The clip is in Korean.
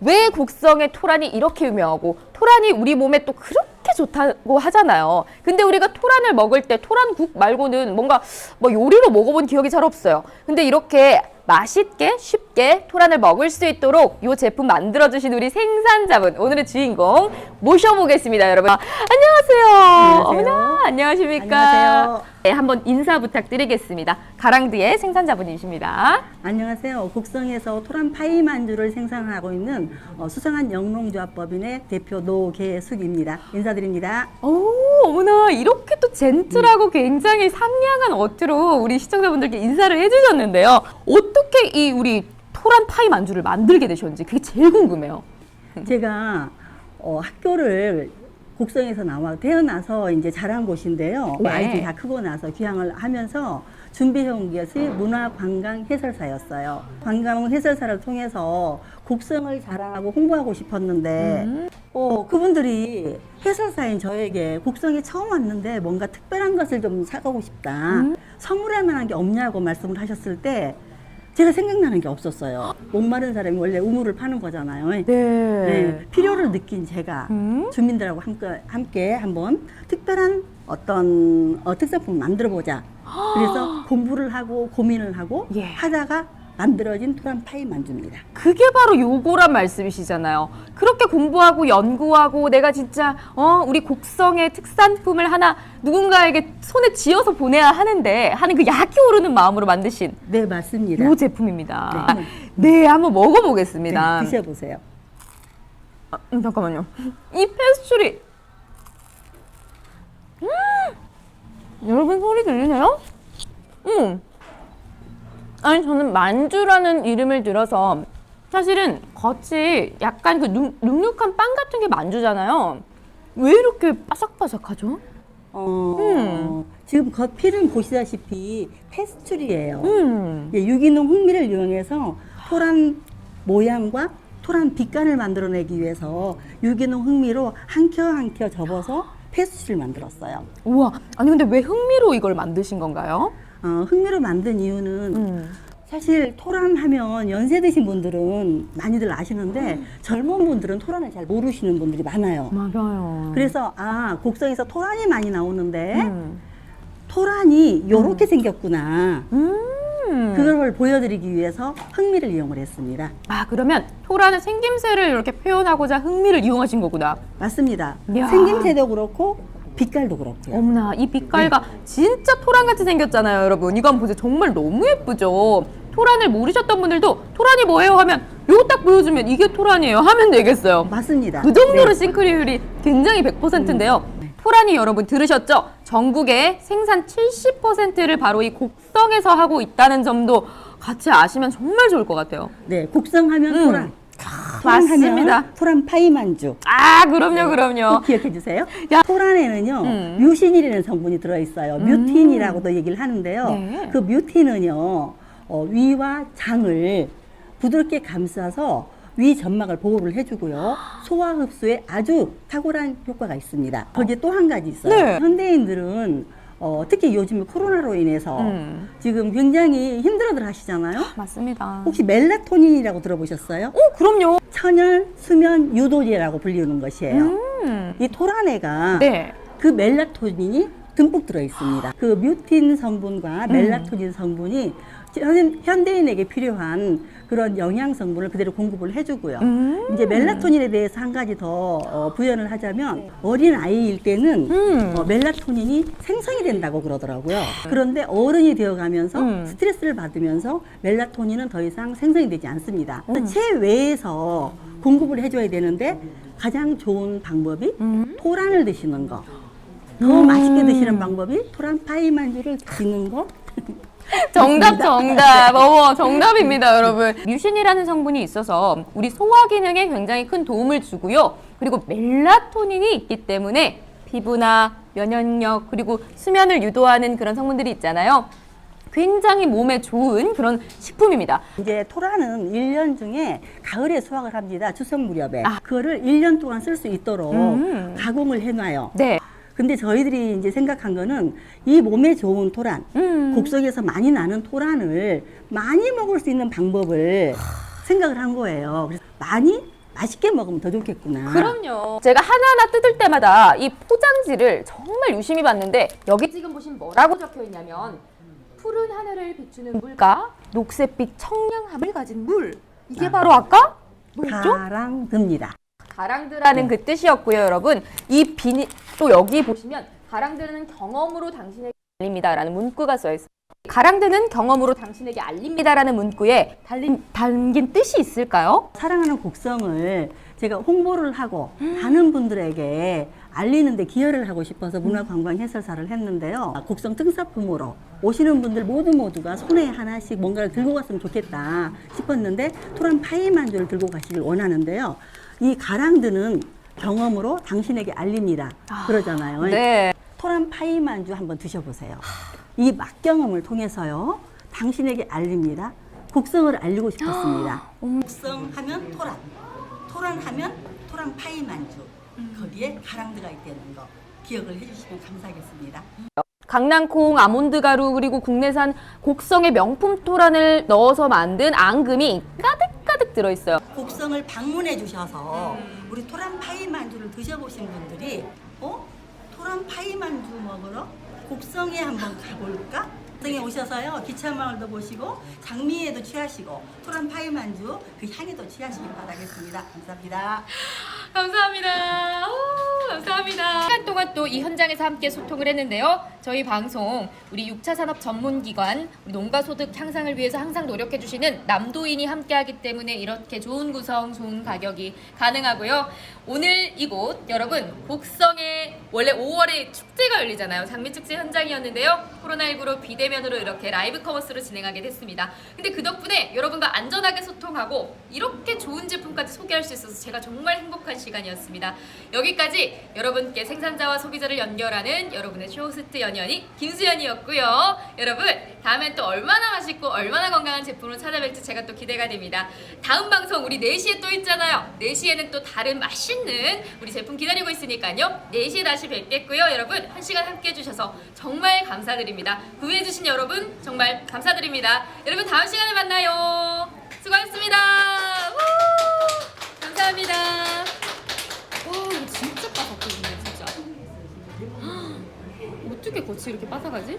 왜 곡성의 토란이 이렇게 유명하고 토란이 우리 몸에 또 그렇게 좋다고 하잖아요. 근데 우리가 토란을 먹을 때 토란국 말고는 뭔가 뭐 요리로 먹어본 기억이 잘 없어요. 근데 이렇게 맛있게 쉽게 토란을 먹을 수 있도록 이 제품 만들어주신 우리 생산자분 오늘의 주인공 모셔보겠습니다, 여러분. 아, 안녕하세요. 안녕하세요. 어머나, 안녕하십니까? 안녕하세요. 네, 한번 인사 부탁드리겠습니다. 가랑드의 생산자분이십니다. 안녕하세요. 곡성에서 토란 파이 만주를 생산하고 있는 어, 수성한 영농조합법인의 대표 노계숙입니다. 인사드립니다. 오, 어머나 이렇게 또 젠틀하고 굉장히 상냥한 어투로 우리 시청자분들께 인사를 해주셨는데요. 어떻게 이 우리 토란 파이 만주를 만들게 되셨는지 그게 제일 궁금해요. 제가 어, 학교를 곡성에서 나와 태어나서 이제 자란 곳인데요. 네. 아이들이 다 크고 나서 귀향을 하면서 준비해온 것이 문화관광 해설사였어요. 관광 해설사를 통해서 곡성을 자랑하고 홍보하고 싶었는데 음. 어, 그분들이 해설사인 저에게 곡성에 처음 왔는데 뭔가 특별한 것을 좀 사가고 싶다. 음. 선물할 만한 게 없냐고 말씀을 하셨을 때 제가 생각나는 게 없었어요. 목마른 사람이 원래 우물을 파는 거잖아요. 네. 네, 필요를 느낀 제가 음. 주민들하고 함께, 함께 한번 특별한 어떤 어, 특산품 만들어 보자. 그래서 공부를 하고 고민을 하고 예. 하다가 만들어진 토란 파이 만주입니다. 그게 바로 요거란 말씀이시잖아요. 그렇게 공부하고 연구하고 내가 진짜 어 우리 곡성의 특산품을 하나 누군가에게 손에 쥐어서 보내야 하는데 하는 그 약이 오르는 마음으로 만드신 네, 맞습니다. 요 제품입니다. 네. 네, 한번 먹어보겠습니다. 네, 드셔보세요. 아, 음, 잠깐만요. 이 페스츄리. 음! 여러분 소리 들리나요? 음. 아니 저는 만주라는 이름을 들어서 사실은 겉이 약간 그 눅, 눅눅한 빵 같은 게 만주잖아요. 왜 이렇게 바삭바삭하죠? 어, 음. 지금 겉필은 보시다시피 페스츄리예요. 음. 예, 유기농 흥미를 이용해서 토란 모양과 토란 빛깔을 만들어내기 위해서 유기농 흥미로 한 켜 한 켜 접어서 페스츄리를 만들었어요. 우와. 아니 근데 왜 흥미로 이걸 만드신 건가요? 어, 흥미로 만든 이유는 음. 사실 토란 하면 연세 드신 분들은 많이들 아시는데 젊은 분들은 토란을 잘 모르시는 분들이 많아요. 맞아요. 그래서 아 곡성에서 토란이 많이 나오는데 음. 토란이 요렇게 생겼구나. 음. 그걸 보여드리기 위해서 흥미를 이용을 했습니다. 아 그러면 토라는 생김새를 이렇게 표현하고자 흥미를 이용하신 거구나. 맞습니다. 이야. 생김새도 그렇고 빛깔도 그렇고요. 어머나 이 빛깔과 진짜 토란같이 생겼잖아요 여러분. 이거 한번 보세요. 정말 너무 예쁘죠? 토란을 모르셨던 분들도 토란이 뭐예요? 하면 요거 딱 보여주면 이게 토란이에요. 하면 되겠어요. 맞습니다. 그 정도로 네. 싱크리율이 굉장히 100%인데요. 토란이 여러분 들으셨죠? 토란의 생산 70%를 바로 이 곡성에서 하고 있다는 점도 같이 아시면 정말 좋을 것 같아요. 네, 곡성하면 음. 토란. 맞습니다. 토란하면 토란 파이만주. 아 그럼요 그럼요 꼭 기억해 주세요. 야. 토란에는요, 음. 뮤신이라는 성분이 들어있어요. 뮤틴이라고도 얘기를 하는데요. 네. 그 뮤틴은요, 어, 위와 장을 부드럽게 감싸서 위 점막을 보호를 해주고요. 소화 흡수에 아주 탁월한 효과가 있습니다. 거기에 또 한 가지 있어요. 네. 현대인들은 어, 특히 요즘 코로나로 인해서 음. 지금 굉장히 힘들어들 하시잖아요. 맞습니다 혹시 멜라토닌이라고 들어보셨어요? 오 그럼요 천연 수면 유도제라고 불리는 것이에요. 음. 이 토란회가 네 그 멜라토닌이 듬뿍 들어 있습니다. 그 뮤틴 음. 성분과 멜라토닌 성분이 현- 현대인에게 필요한 그런 영양 성분을 그대로 공급을 해주고요. 음. 이제 멜라토닌에 대해서 한 가지 더 어, 부연을 하자면 어린 아이일 때는 음. 어, 멜라토닌이 생성이 된다고 그러더라고요. 그런데 어른이 되어가면서 음. 스트레스를 받으면서 멜라토닌은 더 이상 생성이 되지 않습니다. 음. 체외에서 공급을 해줘야 되는데 가장 좋은 방법이 음. 토란을 드시는 거. 더 맛있게 드시는 방법이 토란 파이만주를 드시는 거. 정답 정답 어머 정답입니다 여러분 뮤신이라는 성분이 있어서 우리 소화 기능에 굉장히 큰 도움을 주고요 그리고 멜라토닌이 있기 때문에 피부나 면역력 그리고 수면을 유도하는 그런 성분들이 있잖아요 굉장히 몸에 좋은 그런 식품입니다 이제 토란은 일년 중에 가을에 수확을 합니다. 추석 무렵에. 아. 그거를 일 년 동안 쓸 수 있도록 음. 가공을 해놔요. 네 근데 저희들이 이제 생각한 거는 이 몸에 좋은 토란, 음. 곡성에서 많이 나는 토란을 많이 먹을 수 있는 방법을 생각을 한 거예요. 그래서 많이 맛있게 먹으면 더 좋겠구나. 그럼요. 제가 하나하나 뜯을 때마다 이 포장지를 정말 유심히 봤는데 여기 지금 보시면 뭐라고 적혀 있냐면 푸른 하늘을 비추는 물과 녹색빛 청량함을 가진 물. 이게 아. 바로 아까 뭐였죠? 가랑듭니다. 가랑드라는 그 뜻이었고요, 여러분. 이 비닐 또 여기 보시면 가랑드는 경험으로 당신에게 알립니다라는 문구가 써 있어요. 가랑드는 경험으로 당신에게 알립니다라는 문구에 달린 담긴 뜻이 있을까요? 사랑하는 곡성을 제가 홍보를 하고 많은 분들에게 알리는데 기여를 하고 싶어서 문화관광 해설사를 했는데요. 곡성 특산품으로 오시는 분들 모두 모두가 손에 하나씩 뭔가를 들고 갔으면 좋겠다 싶었는데 토란 파이 만두를 들고 가시길 원하는데요. 이 가랑드는 경험으로 당신에게 알립니다. 그러잖아요. 네. 토란 파이 만두 한번 드셔보세요. 이 맛경험을 통해서요, 당신에게 알립니다. 곡성을 알리고 싶었습니다. 곡성 하면 토란, 토란 하면 토란 파이 만두, 거기에 가랑드가 있다는 거 기억을 해주시면 감사하겠습니다. 강낭콩, 아몬드 가루 그리고 국내산 곡성의 명품 토란을 넣어서 만든 앙금이 가득가득 들어 있어요. 곡성을 방문해 주셔서 우리 토란 파이 만두를 드셔보신 분들이 어? 토란 파이 만두 먹으러 곡성에 한번 가볼까? 곡성에 오셔서요 기차마을도 보시고 장미에도 취하시고 토란 파이 만두 그 향에도 취하시길 바라겠습니다. 감사합니다. 감사합니다. 오, 감사합니다. 시간 동안 또 이 현장에서 함께 소통을 했는데요. 저희 방송 우리 6차 산업 전문기관 농가 소득 향상을 위해서 항상 노력해 주시는 남도인이 함께하기 때문에 이렇게 좋은 구성, 좋은 가격이 가능하고요. 오늘 이곳 여러분 곡성에 원래 5월에 축제가 열리잖아요. 장미축제 현장이었는데요. 코로나19로 비대면으로 이렇게 라이브 커머스로 진행하게 됐습니다. 근데 그 덕분에 여러분과 안전하게 소통하고 이렇게 좋은 제품까지 소개할 수 있어서 제가 정말 행복한 시간이었습니다. 여기까지 여러분께 생산자와 소비자를 연결하는 여러분의 쇼호스트 연연이 김수연이었고요. 여러분 다음엔 또 얼마나 맛있고 얼마나 건강한 제품을 찾아뵐지 제가 또 기대가 됩니다. 다음 방송 우리 4시에 또 있잖아요. 4시에는 또 다른 맛있는 우리 제품 기다리고 있으니까요. 4시에 다시 뵙겠고요. 여러분 한 시간 함께 해주셔서 정말 감사드립니다. 구매해주신 여러분 정말 감사드립니다. 여러분 다음 시간에 만나요. 수고하셨습니다. 우! 감사합니다. 와 이거 진짜 바삭거든요 진짜. 어떻게 겉이 이렇게 바삭하지?